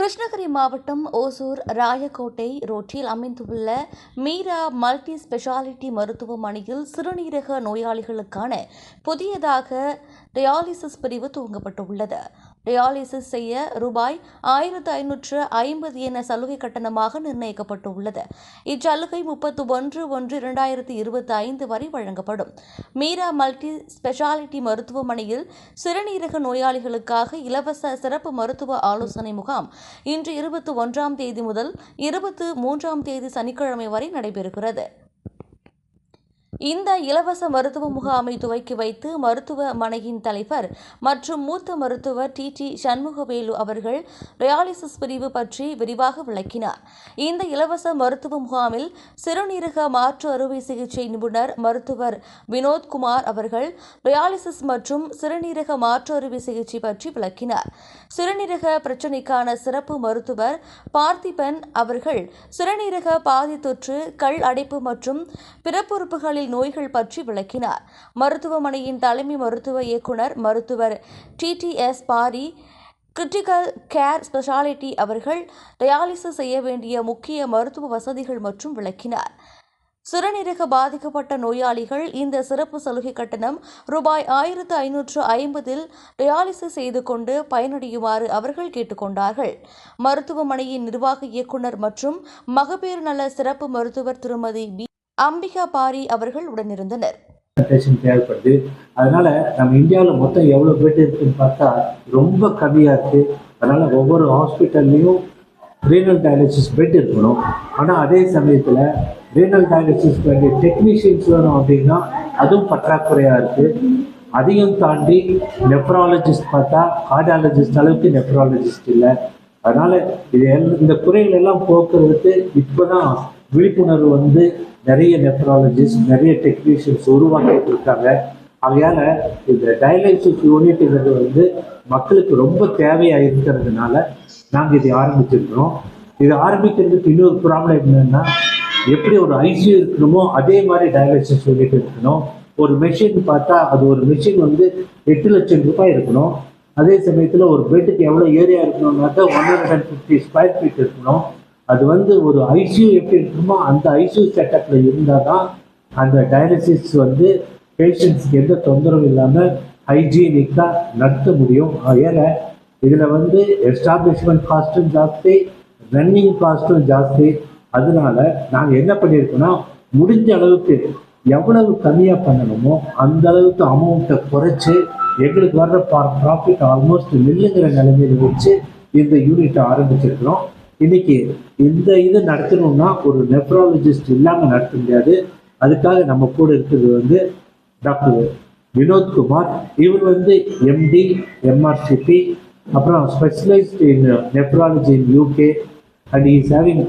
கிருஷ்ணகிரி மாவட்டம் ஓசூர் ராயக்கோட்டை ரோட்டில் அமைந்துள்ள மீரா மல்டி ஸ்பெஷாலிட்டி மருத்துவமனையில் சிறுநீரக நோயாளிகளுக்கான புதியதாக டயாலிசிஸ் பிரிவு துவங்கப்பட்டுள்ளது. டயாலிசிஸ் செய்ய ரூபாய் ஆயிரத்து ஐநூற்று ஐம்பது என சலுகை கட்டணமாக நிர்ணயிக்கப்பட்டுள்ளது. இச்சலுகை முப்பத்து ஒன்று ஒன்று இரண்டாயிரத்தி இருபத்தி ஐந்து வரை வழங்கப்படும். மீரா மல்டி ஸ்பெஷாலிட்டி மருத்துவமனையில் சிறுநீரக நோயாளிகளுக்காக இலவச சிறப்பு மருத்துவ ஆலோசனை முகாம் இன்று இருபத்தி ஒன்றாம் தேதி முதல் இருபத்து மூன்றாம் தேதி சனிக்கிழமை வரை நடைபெறுகிறது. இந்த இலவச மருத்துவ முகாமை துவக்கி வைத்து மருத்துவமனையின் தலைவர் மற்றும் மூத்த மருத்துவர் டி டி சண்முகவேலு அவர்கள் டயாலிசிஸ் பிரிவு பற்றி விரிவாக விளக்கினார். இந்த இலவச மருத்துவ முகாமில் சிறுநீரக மாற்று அறுவை சிகிச்சை நிபுணர் மருத்துவர் வினோத்குமார் அவர்கள் டயாலிசிஸ் மற்றும் சிறுநீரக மாற்று அறுவை சிகிச்சை பற்றி விளக்கினார். சிறுநீரக பிரச்சினைக்கான சிறப்பு மருத்துவர் பார்த்திபன் அவர்கள் சிறுநீரக பாதி தொற்று கல் அடைப்பு மற்றும் பிறப்புறுப்புகளில் நோய்கள் பற்றி விளக்கினார். மருத்துவமனையின் தலைமை மருத்துவ இயக்குனர் மருத்துவர் TDS Pari critical care speciality அவர்கள் டயாலிசிஸ் செய்ய வேண்டிய முக்கிய மருத்துவ வசதிகள் மற்றும் விளக்கினார். சிறுநீரக பாதிக்கப்பட்ட நோயாளிகள் இந்த சிறப்பு சலுகை கட்டணம் ரூபாய் ஆயிரத்து ஐநூற்று ஐம்பதில் டயாலிசிஸ் செய்து கொண்டு பயனடையுமாறு அவர்கள் கேட்டுக்கொண்டார்கள். மருத்துவமனையின் நிர்வாக இயக்குனர் மற்றும் மகப்பேறு நல சிறப்பு மருத்துவர் திருமதி பி. அம்பிகா பாரி அவர்கள் உடனிருந்தனர். தேவைப்படுது. அதனால நம்ம இந்தியாவில் மொத்தம் எவ்வளோ பெட் இருக்குன்னு பார்த்தா ரொம்ப கம்மியாக இருக்கு. அதனால ஒவ்வொரு ஹாஸ்பிட்டல்லையும் ரீனல் டயாலிசிஸ் பெட் இருக்கணும். ஆனால் அதே சமயத்தில் ரீனல் டயாலிசிஸ் வேண்டிய டெக்னீஷியன்ஸ் வேணும் அப்படின்னா அதுவும் பற்றாக்குறையாக இருக்குது அதையும் தாண்டி நெப்ராலஜிஸ்ட் பார்த்தா கார்டியாலஜிஸ்ட் அளவுக்கு நெப்ராலஜிஸ்ட் இல்லை. அதனால் இது எல்- இந்த குறைகள் எல்லாம் போக்குறதுக்கு இப்போதான் விழிப்புணர்வு வந்து நிறைய நெப்ராலஜிஸ்ட் நிறைய டெக்னீஷியன்ஸ் உருவாக்கிட்டு இருக்காங்க அதையால் இந்த டயாலிசிஸ் யூனிட்ங்கிறது வந்து மக்களுக்கு ரொம்ப தேவையாக இருக்கிறதுனால நாங்கள் இதை ஆரம்பிச்சிருக்கிறோம். இது ஆரம்பிக்கிறதுக்கு இன்னொரு ப்ராப்ளம் என்னென்னா எப்படி ஒரு ஐசியூ இருக்கணுமோ அதே மாதிரி டயாலிசிஸ் யூனிட் இருக்கணும். ஒரு மெஷின் பார்த்தா அது ஒரு மெஷின் வந்து எட்டு லட்சம் ரூபாய் இருக்கணும். அதே சமயத்தில் ஒரு பெட்டுக்கு எவ்வளோ area இருக்கணும்னாக்கா one hundred and fifty square feet இருக்கணும். அது வந்து ஒரு ஐசியூ எப்படி இருக்குமோ அந்த ஐசியூ செட்டப்பில் இருந்தால் தான் அந்த டயாலிசிஸ் வந்து பேஷண்ட்ஸ்க்கு எந்த தொந்தரவும் இல்லாமல் ஹைஜீனிக்காக நடத்த முடியும். ஏன்னா இதில் வந்து எஸ்டாப்ளிஷ்மெண்ட் காஸ்ட்டும் ஜாஸ்தி ரன்னிங் காஸ்ட்டும் ஜாஸ்தி. அதனால நாங்கள் என்ன பண்ணியிருக்கோன்னா முடிஞ்ச அளவுக்கு எவ்வளவு கம்மியாக பண்ணணுமோ அந்த அளவுக்கு அமௌண்ட்டை குறைச்சி எங்களுக்கு வர்ற ப்ராஃபிட் ஆல்மோஸ்ட் நில்லுங்கிற நிலைமையில வச்சு இந்த யூனிட்டை ஆரம்பிச்சிருக்கிறோம். இன்னைக்கு இந்த இது நடத்தணும்னா ஒரு நெப்ராலஜிஸ்ட் இல்லாமல் நடத்த முடியாது. அதுக்காக நம்ம கூட இருக்கிறது வந்து டாக்டர் வினோத்குமார். இவர் வந்து எம்டி எம்ஆர்சிபி அப்புறம் specialised in nephrology in UK and is having